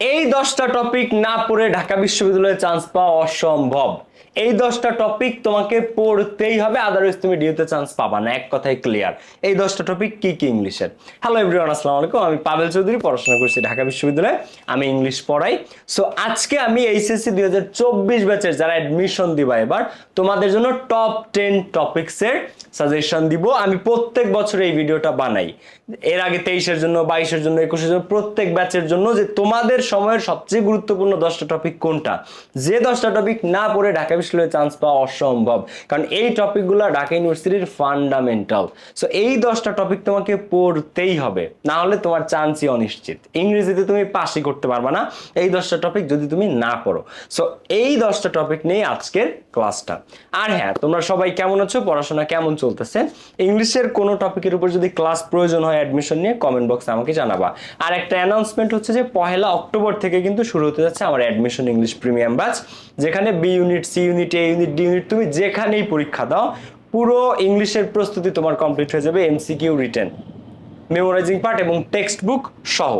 এই দশটা টপিক না পড়ে ঢাকা বিশ্ববিদ্যালয়ে চান্স পাওয়া অসম্ভব। এই দশটা টপিক তোমাকে পড়তেই হবে আদারওয়াইজ তুমি ডিউতে চান্স পাবা না, এক কথায় ক্লিয়ার এই দশটা টপিক কি কি ইংলিশের? হ্যালো এভরিওয়ান আসসালামু আলাইকুম। আমি পাবেল চৌধুরী, পড়াশোনা করছি ঢাকা বিশ্ববিদ্যালয়ে। আমি ইংলিশ পড়াই। সো আজকে আমি এইচএসসি দুই হাজার চব্বিশ ব্যাচের যারা অ্যাডমিশন দিবা এবার, তোমাদের জন্য টপ টেন টপিক্সের সাজেশন দিব। আমি প্রত্যেক বছর এই ভিডিওটা বানাই। এর আগে তেইশের জন্য, বাইশের জন্য, একুশের জন্য, প্রত্যেক ব্যাচের জন্য যে তোমাদের সময়ের সবচেয়ে গুরুত্বপূর্ণ দশটা টপিক কোনটা? যে দশটা টপিক না পড়ে ঢাকা বিশ্ববিদ্যালয়ে চান্স পাওয়া অসম্ভব। কারণ এই টপিকগুলো ঢাকা ইউনিভার্সিটির ফান্ডামেন্টাল সো এই দশটা টপিক তোমাকে পড়তেই হবে। না হলে তোমার চান্সই অনিশ্চিত। ইংরেজিতে তুমি পাসই করতে পারবে না। এই দশটা টপিক যদি তুমি না পড়ো। সো এই দশটা টপিক নিয়ে আজকের ক্লাসটা আর হ্যাঁ তোমরা সবাই কেমন আছো? পড়াশোনা কেমন চলতেছে? ইংলিশের কোনো টপিকের উপর যদি ক্লাস প্রয়োজন হয় অ্যাডমিশন নিয়ে কমেন্ট বক্সে আমাকে জানাবা। আর একটা অ্যানাউন্সমেন্ট হচ্ছে যে, পহেলা অক্টোবর থেকে কিন্তু শুরু হতে যাচ্ছে আমার অ্যাডমিশন ইংলিশ প্রিমিয়াম ব্যাচ যেখানে B unit C unit, A unit, D unit, তুমি যেখানেই পরীক্ষা দাও, পুরো ইংলিশের প্রস্তুতি তোমার কমপ্লিট হয়ে যাবে, এমসিকিউ রিটেন মেমোরাইজিং পার্ট এবং টেক্সট বুক সহ।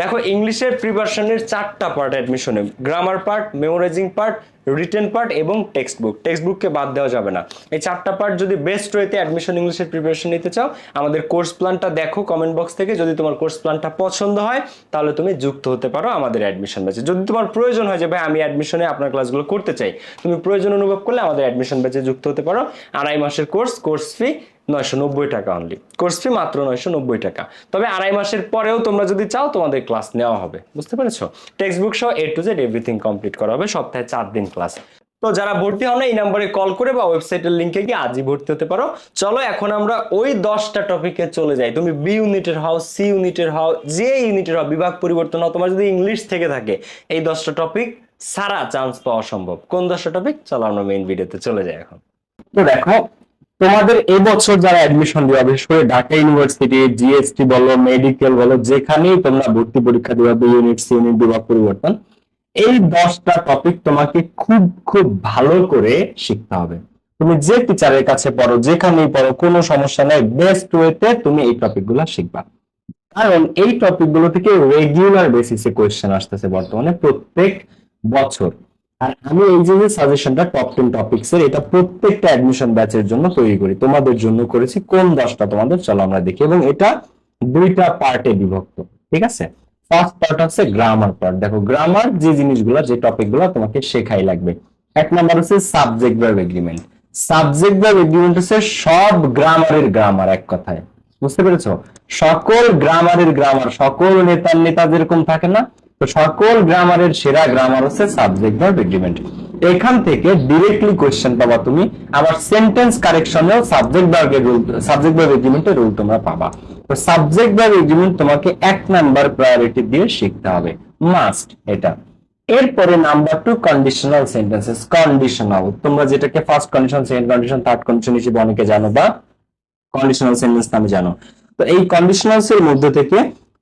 দেখো, ইংলিশের প্রিপারেশনের চারটা part অ্যাডমিশনে grammar part memorising part written part এবং টেক্সট বুক টেক্সট বুককে বাদ দেওয়া যাবে না। এই চারটা পার্ট যদি বেস্ট ওয়েতে অ্যাডমিশন ইংলিশের প্রিপারেশন নিতে চাও, আমাদের কোর্স প্ল্যানটা দেখো কমেন্ট বক্স থেকে। যদি তোমার কোর্স প্ল্যানটা পছন্দ হয়, তাহলে তুমি যুক্ত হতে পারো আমাদের অ্যাডমিশন ব্যাচে যদি তোমার প্রয়োজন হয় যে, ভাই, আমি অ্যাডমিশনে আপনার ক্লাসগুলো করতে চাই, তুমি প্রয়োজন অনুভব করলে আমাদের অ্যাডমিশন ব্যাচে যুক্ত হতে পারো। আড়াই মাসের কোর্স কোর্স ফি নয়শো নব্বই টাকা অনলি কোর্স ফি মাত্র নয়শো নব্বই টাকা। তবে আড়াই মাসের পরেও তোমরা যদি চাও, তোমাদের ক্লাস নেওয়া হবে। বুঝতে পেরেছ? টেক্সট বুক সহ A to Z everything complete করা হবে। সপ্তাহে চার দিন ক্লাস তো যারা ভর্তি হও না, এই নাম্বারে কল করে বা ওয়েবসাইটের লিঙ্কে গিয়ে আজই ভর্তি হতে পারো। চলো, এখন আমরা ওই দশটা টপিকে চলে যাই। তুমি বি ইউনিটের হও সি ইউনিটের হও, যে ইউনিটের হও, বিভাগ পরিবর্তন হও, তোমার যদি ইংলিশ থেকে থাকে, এই দশটা টপিক সারা চান্স পাওয়া সম্ভব কোন দশটা টপিক চলো, আমরা মেইন ভিডিওতে চলে যাই এখন। তো দেখো, তোমাদের এবছর যারা অ্যাডমিশন দিবা, বিশেষ করে ঢাকা ইউনিভার্সিটি জিএসটি বলো মেডিকেল বলো, যেখানেই তোমরা ভর্তি পরীক্ষা দিবা বি ইউনিট সি ইউনিট বিভাগ পরিবর্তন এই দশটা টপিক তোমাকে খুব খুব ভালো করে শিখতে হবে। তুমি যে টিচারের কাছে পড়ো, যেখানেই পড়ো, কোনো সমস্যা নাই বেস্ট ওয়েতে তুমি এই টপিকগুলা শিখবা। কারণ এই টপিকগুলো থেকে রেগুলার বেসিসে কোয়েশ্চেন আসতেছে বর্তমানে প্রত্যেক বছর। আর আমি এই যে সাজেশনটা টপ টেন টপিক্স এর, এটা প্রত্যেকটা অ্যাডমিশন ব্যাচের জন্য তৈরি করি। তোমাদের জন্য করেছি, কোন দশটা তোমাদের চলো আমরা দেখি। এবং এটা দুইটা পার্টে বিভক্ত, ঠিক আছে? ফার্স্ট পার্ট হচ্ছে গ্রামার পার্ট দেখো গ্রামার যে জিনিসগুলো, যে টপিকগুলো তোমাকে শেখাই লাগবে। এক নাম্বার হচ্ছে subject verb agreement subject verb agreement হচ্ছে সব গ্রামারের গ্রামার এক কথায়। বুঝতে পেরেছ? সকল গ্রামারের গ্রামার সকল নেতার নেতা যেরকম থাকে না, তো সকল গ্রামারের সেরা গ্রামার হচ্ছে সাবজেক্ট ভার্ব এগ্রিমেন্ট এখান থেকে ডিরেক্টলি কোশ্চেন পাবা তুমি। আবার সেন্টেন্স কারেকশনেও সাবজেক্ট ভার্বের রুল সাবজেক্ট ভার্ব এগ্রিমেন্টের রুল তোমরা পাবা। সাবজেক্ট এগ্রিমেন্ট তোমাকে এক নাম্বার প্রায়োরিটি দিয়ে শিখতে হবে। মাস্ট এটা। এরপরে number two conditional sentences conditional তোমরা যেটাকে first condition second condition third condition হিসেবে অনেকে জানো বা কন্ডিশনাল সেন্টেন্স নামে জানো। তো এই কন্ডিশনালস এর মধ্যে থেকে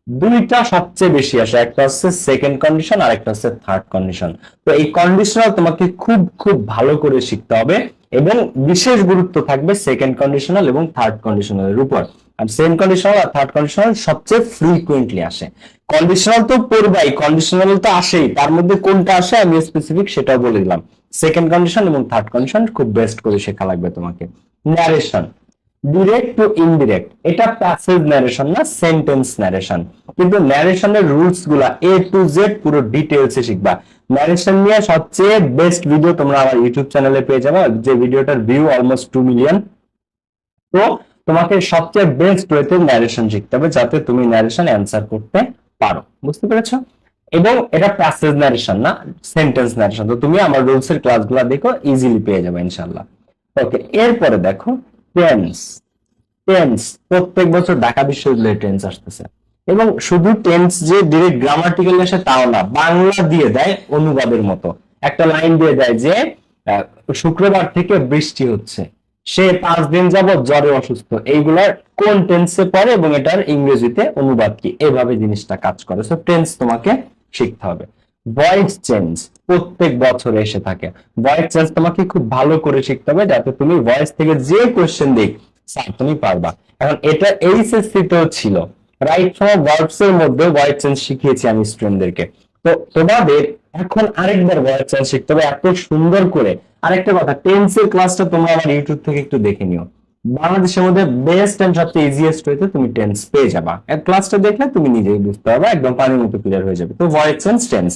দুইটা সবচেয়ে বেশি আসে। একটা হচ্ছে সেকেন্ড কন্ডিশন আর একটা হচ্ছে থার্ড কন্ডিশন তো এই কন্ডিশনাল তোমাকে খুব খুব ভালো করে শিখতে হবে এবং বিশেষ গুরুত্ব থাকবে সেকেন্ড কন্ডিশনাল এবং থার্ড কন্ডিশনালের উপর। আর সেকেন্ড কন্ডিশনাল আর থার্ড কন্ডিশনাল সবচেয়ে ফ্রিকুয়েন্টলি আসে। কন্ডিশনাল তো পড়বাই কন্ডিশনাল তো আসেই। তার মধ্যে কোনটা আসে আমি স্পেসিফিক সেটাও বলে দিলাম। সেকেন্ড কন্ডিশন এবং থার্ড কন্ডিশন খুব বেস্ট করে শেখা লাগবে তোমাকে। ন্যারেশন ডিরেক্ট টু ইনডিরেক্ট এটা প্যাসেজ ন্যারেশন না সেন্টেন্স ন্যারেশন কিন্তু ন্যারেশনের রুলসগুলা এ টু জেড পুরো ডিটেলসে শিখবা। ন্যারেশন নিয়ে সবচেয়ে বেস্ট ভিডিও তোমরা আমার ইউটিউব চ্যানেলে পেয়ে যাবে। যে ভিডিওটার ভিউ অলমোস্ট টু মিলিয়ন তো তোমাকে সবচেয়ে বেস্ট ওয়েতে ন্যারেশন শিখতে হবে যাতে তুমি ন্যারেশন অ্যান্সার করতে পারো। বুঝতে পেরেছ? এবং এটা প্যাসেজ ন্যারেশন না সেন্টেন্স ন্যারেশন তো তুমি আমার রুলস এর ক্লাসগুলো দেখো ইজিলি পেয়ে যাবে ইনশাল্লাহ ওকে এরপরে দেখো টেন্স টেন্স প্রত্যেক বছর ঢাকা বিশ্ববিদ্যালয়ে টেন্স আসতেছে। এবং শুধু টেন্স যে ডিরেক্ট গ্রামাটিক্যাল আসে তাও না, বাংলা দিয়ে দেয় অনুবাদের মতো। একটা লাইন দিয়ে দেয় যে শুক্রবার থেকে বৃষ্টি হচ্ছে। সে পাঁচ দিন যাবত জ্বরে অসুস্থ। এইগুলার কোন টেন্সে পড়ে এবং এটার ইংরেজিতে অনুবাদ কি? এইভাবে জিনিসটা কাজ করে। সো টেন্স তোমাকে শিখতে হবে। ভয়েস চেঞ্জ প্রত্যেক বছর এসে থাকে। ভয়েস চেঞ্জ তোমাকে খুব ভালো করে শিখতে হবে যাতে তুমি ভয়েস থেকে যে কোশ্চেন দিক স্যার তুমি পারবা। এখন এটা এইচএসসি তেও ছিল। রাইট ফ্রম ভার্বস এর মধ্যে ভয়েস চেঞ্জ শিখিয়েছি আমি স্টুডেন্টদেরকে তো তোমাদের এখন আরেকবার ভয়েস চেঞ্জ শিখতে হবে, এত সুন্দর করে। আরেকটা কথা টেন্সের ক্লাসটা তোমরা আমার ইউটিউব থেকে একটু দেখে নিও। বাংলাদেশের মধ্যে বেস্ট এন্ড সবচেয়ে ইজিয়েস্ট হইতে তুমি টেন্স পেয়ে যাবা। এক ক্লাসটা দেখলে তুমি নিজেই বুঝতে পারবে, একদম পানির মতো ক্লিয়ার হয়ে যাবে। তো ভয়েস চেঞ্জ টেন্স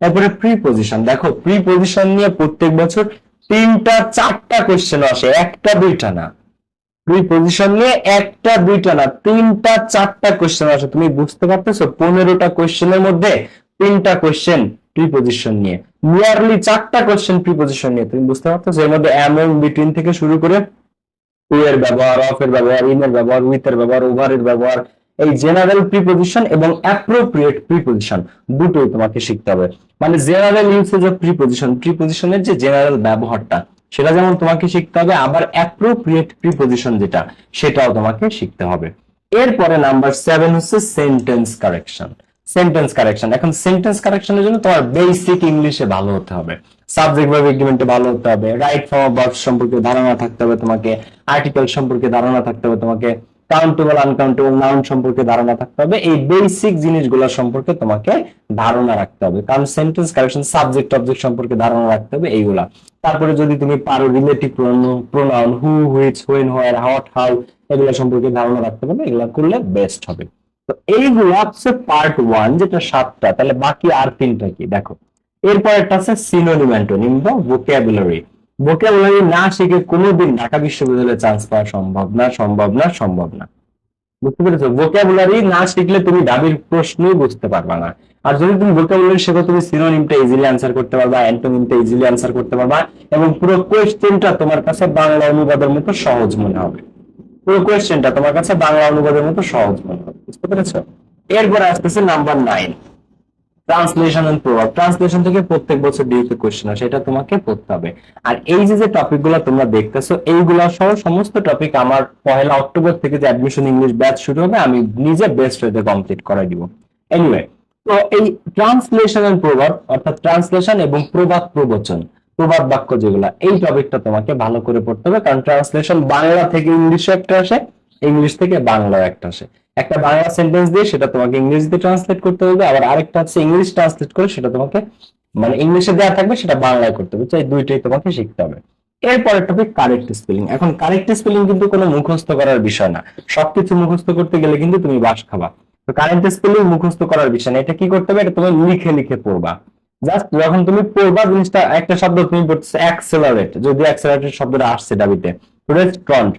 তারপরে প্রি পজিশন দেখো প্রি পজিশন নিয়ে প্রত্যেক বছর তিনটা, চারটা কোশ্চেন আসে, একটা, দুইটা না। প্রিপোজিশন নিয়ে একটা, দুইটা না, তিনটা, চারটা কোশ্চেন আসে। তুমি বুঝতে পারতেছো? পনেরোটা কোশ্চেনের মধ্যে তিনটা কোশ্চেন প্রিপোজিশন নিয়ে। নিয়ারলি চারটা কোশ্চেন প্রিপোজিশন নিয়ে, তুমি বুঝতে পারতেছো এর মধ্যে অ্যামং বিটুইন থেকে শুরু করে টু এর ব্যবহার অফ এর ব্যবহার ইন এর ব্যবহার উইথ এর ব্যবহার ওভার এর ব্যবহার, এই জেনারেল প্রিপোজিশন এবং অ্যাপ্রোপ্রিয়েট প্রিপোজিশন দুটোই তোমাকে শিখতে হবে। মানে জেনারেল ইউসেজ অফ প্রিপোজিশন প্রিপোজিশনের যে জেনারেল ব্যবহারটা, সেটা যেমন তোমাকে শিখতে হবে, আবার অ্যাপ্রোপ্রিয়েট প্রিপোজিশন যেটা, সেটাও তোমাকে শিখতে হবে। এরপরে নাম্বার সেভেন হচ্ছে সেন্টেন্স কারেকশন সেন্টেন্স কারেকশন এখন সেন্টেন্স কারেকশনের জন্য তোমার বেসিক ইংলিশে ভালো হতে হবে। সাবজেক্ট ভার্ব এগ্রিমেন্টে ভালো হতে হবে। রাইট ফর্ম অফ ভার্ব সম্পর্কে ধারণা থাকতে হবে তোমাকে। আর্টিকেল সম্পর্কে ধারণা থাকতে হবে তোমাকে। কাউন্টেবল আনকাউন্টেবল নাউন সম্পর্কে ধারণা থাকতে হবে। এই বেসিক জিনিসগুলো সম্পর্কে তোমাকে ধারণা রাখতে হবে। কারণ সেন্টেন্স কারেকশন সাবজেক্ট অবজেক্ট সম্পর্কে ধারণা রাখতে হবে এইগুলা। তারপরে যদি তুমি পারো relative pronoun who which when where what how এগুলো সম্পর্কে ধারণা রাখতে পারবে এগুলো করলে বেস্ট হবে। তো এইগুলো হচ্ছে পার্ট ওয়ান যেটা সাতটা। তাহলে বাকি আর তিনটা কি? দেখো, এরপর একটা আছে সিনোনিম অ্যান্টোনিম বা ভোকাবুলারি ভোকাবুলারি না শিখে কোনোদিন ঢাকা বিশ্ববিদ্যালয়ে চান্স পাওয়া সম্ভব না সম্ভব না সম্ভব না। বুঝতে পেরেছ? ভোকাবুলারি না শিখলে তুমি দাবির প্রশ্নই বুঝতে পারবা না। আর যদি তুমি ভোকাবুলারি শেখো, তুমি সিনোনিমটা ইজিলি অ্যান্সার করতে পারবা অ্যান্টোনিমটা ইজিলি অ্যান্সার করতে পারবা, এবং পুরো কোয়েশ্চেনটা তোমার কাছে বাংলা অনুবাদের মতো সহজ মনে হবে। পুরো কোয়েশ্চেনটা তোমার কাছে বাংলা অনুবাদের মতো সহজ মনে হবে। বুঝতে পেরেছ? এরপরে আসতেছে number nine translation and proverb translation থেকে প্রত্যেক বছর ডিউতে কোশ্চেন আসে, এটা তোমাকে পড়তে হবে। আর এই যে যে টপিকগুলো তোমরা দেখতেছো, এইগুলা সহ সমস্ত টপিক আমার পহেলা অক্টোবর থেকে যে অ্যাডমিশন ইংলিশ ব্যাচ শুরু হবে, আমি নিজে বেস্ট হইতে কমপ্লিট করাই দিব। এনিওয়ে তো এই ট্রান্সলেশন এন্ড প্রভাব অর্থাৎ ট্রান্সলেশন এবং প্রবাদ প্রবচন প্রবাদ বাক্য যেগুলা, এই টপিকটা তোমাকে ভালো করে পড়তে হবে, কারণ ট্রান্সলেশন বাংলা থেকে ইংলিশে একটা আসে, ইংলিশ থেকে বাংলাও একটা আসে। একটা বাংলা সেন্টেন্স দিয়ে সেটা তোমাকে ইংরেজিতে ট্রান্সলেট করতে হবে, আবার আরেকটা হচ্ছে ইংলিশ ট্রান্সলেট করে সেটা তোমাকে মানে ইংলিশে দেওয়া থাকবে সেটা বাংলায় করতে হবে। এই দুইটাই তোমাকে শিখতে হবে। এরপরের টপিক কারেক্ট স্পেলিং এখন কারেক্ট স্পেলিং কিন্তু কোনো মুখস্থ করার বিষয় না। সবকিছু মুখস্থ করতে গেলে কিন্তু তুমি বাস খাবা। তো কারেক্ট স্পেলিং মুখস্থ করার বিষয় না। এটা কি করতে হবে? এটা তুমি লিখে লিখে পড়বা। জাস্ট যখন তুমি পড়বা, জিনিসটা একটা শব্দ তুমি পড়তেছো অ্যাক্সেলারেট যদি অ্যাক্সেলারেট শব্দটা আসছে দাবিতে রেস্টুরেন্ট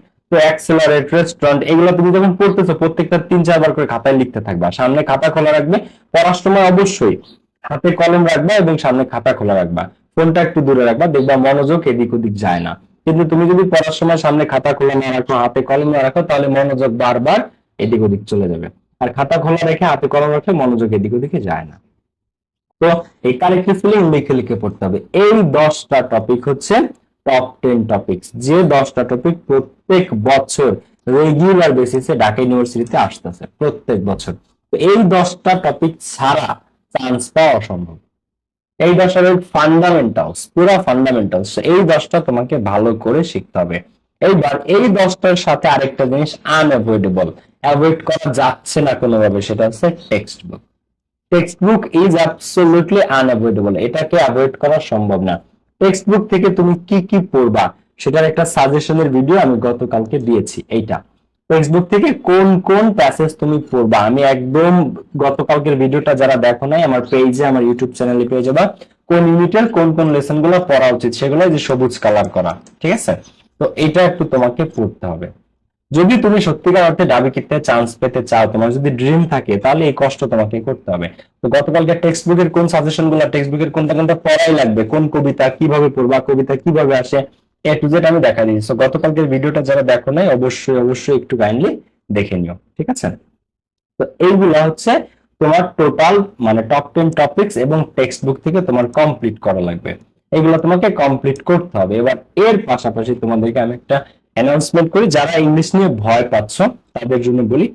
অ্যাক্সেলারেট রেস্টুরেন্ট এগুলো তুমি যখন পড়তেছো, প্রত্যেকটা তিন, চারবার করে খাতায় লিখতে থাকবা। সামনে খাতা খোলা রাখবে পড়ার সময় অবশ্যই হাতে কলম রাখবা এবং সামনে খাতা খোলা রাখবা। ফোনটা একটু দূরে রাখবা, দেখবা মনোযোগ এদিক ওদিক যায় না। কিন্তু তুমি যদি পড়ার সময় সামনে খাতা খোলা না রাখো, হাতে কলম না রাখো, তাহলে মনোযোগ বারবার এদিক ওদিক চলে যাবে। আর খাতা খোলা রেখে হাতে কলম রাখলে মনোযোগ এদিক ওদিকে যায় না। তো এই কারেক্ট স্পেলিং লিখে লিখে পড়তে হবে। এই দশটা টপিক হচ্ছে টপ টেন টপিকস যে দশটা টপিক প্রত্যেক বছর রেগুলার বেসিসে ঢাকা ইউনিভার্সিটিতে আসতেছে, প্রত্যেক বছর। তো এই দশটা টপিক ছাড়া চান্স পাওয়া অসম্ভব। এই দশটা ফান্ডামেন্টালস পুরো ফান্ডামেন্টালস এই দশটা তোমাকে ভালো করে শিখতে হবে। এইবার এই দশটার সাথে আরেকটা জিনিস আনঅ্যাভয়েডেবল অ্যাভয়েড করা যাচ্ছে না কোনোভাবে, সেটা হচ্ছে textbook textbook is absolutely unavoidable এটাকে অ্যাভয়েড করা সম্ভব না। টেক্সট বুক থেকে তুমি কি কি পড়বা, সেটার একটা সাজেশনের ভিডিও আমি গতকালকে দিয়েছি, এইটা। টেক্সটবুক থেকে কোন কোন প্যাসেজ তুমি পড়বা, আমি একদম গতকালকের ভিডিওটা যারা দেখো নাই, আমার পেজে আমার ইউটিউব চ্যানেলে পেয়ে যাবা, কোন ইউনিটের কোন কোন লেসনগুলো পড়া উচিত, সেগুলো যে সবুজ কালার করা, ঠিক আছে? তো এটা একটু তোমাকে পড়তে হবে। যদি তুমি সত্যিকার অর্থে ডাবি কিনতে চান্স পেতে চাও, তোমার যদি ড্রিম থাকে, তাহলে এই কষ্ট তোমাকে করতে হবে। তো গতকালকে টেক্সট বুকের কোন সাজেশনগুলো টেক্সট বুকের কোনটা কোনটা পড়াই লাগবে, কোন কবিতা কীভাবে পড়বা কবিতা কীভাবে আসে, এ টু জেড আমি দেখা দিয়েছি। তো গতকালকের ভিডিওটা যারা দেখো নাই, অবশ্যই অবশ্যই একটু কাইন্ডলি দেখে নিও, ঠিক আছে? তো এইগুলা হচ্ছে তোমার টোটাল মানে টপ টেন টপিকস এবং টেক্সট বুক থেকে তোমার কমপ্লিট করা লাগবে। এগুলো তোমাকে কমপ্লিট করতে হবে। এবার এর পাশাপাশি তোমাদেরকে আমি একটা অ্যানাউন্সমেন্ট করি, যারা ইংলিশ নিয়ে ভয় পাচ্ছ, তাদের জন্য বলি,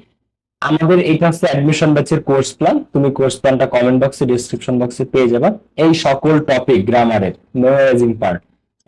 আমাদের এইটা হচ্ছে অ্যাডমিশন ব্যাচের কোর্স প্ল্যান তুমি কোর্স প্ল্যানটা কমেন্ট বক্সে ডিসক্রিপশন বক্সে পেয়ে যাবে। এই সকল টপিক গ্রামারের মেমোরাইজিং পার্ট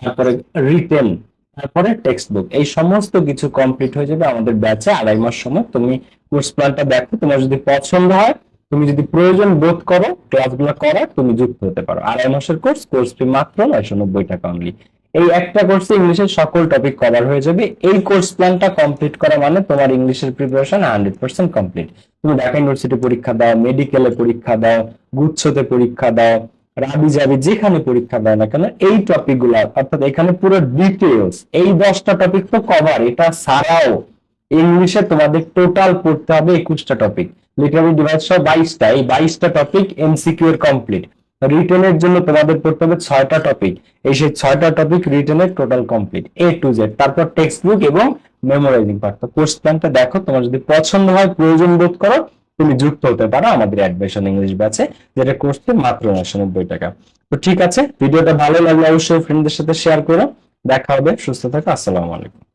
তারপরে রিটেন তারপরে টেক্সট বুক এই সমস্ত কিছু কমপ্লিট হয়ে যাবে আমাদের ব্যাচে আড়াই মাস সময়। তুমি কোর্স প্ল্যানটা দেখো, তোমার যদি পছন্দ হয়, তুমি যদি প্রয়োজন বোধ করো ক্লাসগুলো করো তুমি যুক্ত হতে পারো। আড়াই মাসের কোর্স কোর্স ফি মাত্র নয়শো নব্বই টাকা অনলি এই একটা কোর্সে ইংলিশের সকল টপিক কভার হয়ে যাবে। এই কোর্স প্ল্যানটা কমপ্লিট করা মানে তোমার ইংলিশের প্রিপারেশন হান্ড্রেড পার্সেন্ট কমপ্লিট তুমি ঢাকা ইউনিভার্সিটি পরীক্ষা দাও মেডিকেলে পরীক্ষা দাও, গুচ্ছতে পরীক্ষা দাও রাবি যাবি যেখানে পরীক্ষা দাও না কেন, এই টপিকগুলো, অর্থাৎ এখানে পুরো ডিটেলস এই দশটা টপিক তো কভার এটা ছাড়াও ইংলিশে তোমাদের টোটাল পড়তে হবে একুশটা টপিক লিটারারি ডিভাইস সহ বাইশটা, এই বাইশটা টপিক এমসিকিউ এর কমপ্লিট রিটেনের জন্য তোমাদের পড়তে হবে ছয়টা টপিক এই সেই ছয়টা topic রিটেনের total complete A to Z তারপর টেক্সট বুক এবং মেমোরাইজিং পার্ট কোর্স প্ল্যানটা দেখো, তোমার যদি পছন্দ হয়, প্রয়োজন বোধ করো, তুমি যুক্ত হতে পারো। আমাদের অ্যাডমিশন ইংলিশ ব্যাচে যেটা কোর্স ফি মাত্র নশো নব্বই টাকা। তো ঠিক আছে, ভিডিওটা ভালো লাগলে অবশ্যই ফ্রেন্ডদের সাথে শেয়ার করো। দেখা হবে, সুস্থ থাকো, আসসালামু আলাইকুম।